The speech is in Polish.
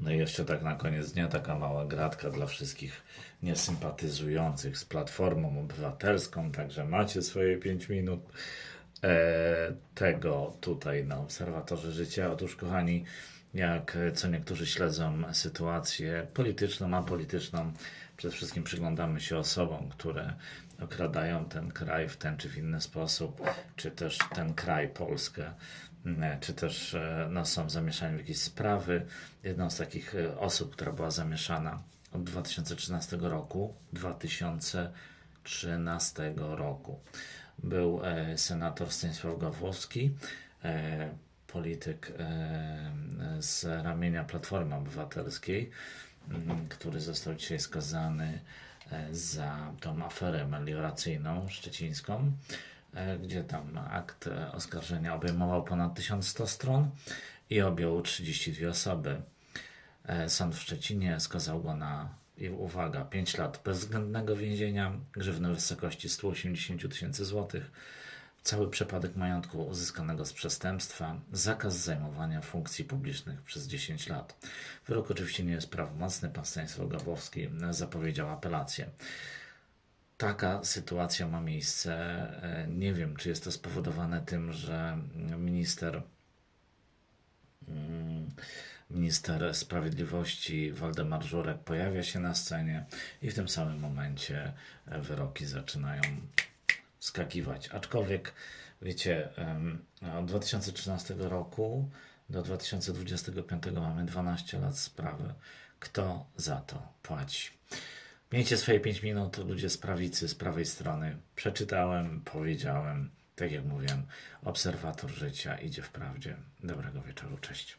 No i jeszcze tak na koniec dnia taka mała gratka dla wszystkich niesympatyzujących z Platformą Obywatelską, także macie swoje 5 minut e, tego tutaj na Obserwatorze Życia. Otóż kochani, jak e, co niektórzy śledzą sytuację polityczną, apolityczną, przede wszystkim przyglądamy się osobom, które okradają ten kraj w ten czy w inny sposób, czy też ten kraj, Polskę, m, czy też e, no, są zamieszani w jakieś sprawy. Jedną z takich e, osób, która była zamieszana od 2013 roku, 2013 roku, był e, senator Stanisław Gawłowski, e, polityk e, z ramienia Platformy Obywatelskiej, m, który został dzisiaj skazany e, za tą aferę melioracyjną szczecińską, e, gdzie tam akt oskarżenia obejmował ponad 1100 stron i objął 32 osoby. Sąd w Szczecinie skazał go na, uwaga, 5 lat bezwzględnego więzienia, grzywny w wysokości 180 tysięcy złotych, cały przepadek majątku uzyskanego z przestępstwa, zakaz zajmowania funkcji publicznych przez 10 lat. Wyrok oczywiście nie jest prawomocny, pan Stanisław Gawłowski zapowiedział apelację. Taka sytuacja ma miejsce. Nie wiem, czy jest to spowodowane tym, że minister mm, minister sprawiedliwości Waldemar Żurek pojawia się na scenie i w tym samym momencie wyroki zaczynają skakiwać. Aczkolwiek, wiecie, em, od 2013 roku do 2025 mamy 12 lat sprawy. Kto za to płaci? Miejcie swoje 5 minut, ludzie z prawicy, z prawej strony. Przeczytałem, powiedziałem, tak jak mówiłem, obserwator życia idzie w prawdzie. Dobrego wieczoru, cześć.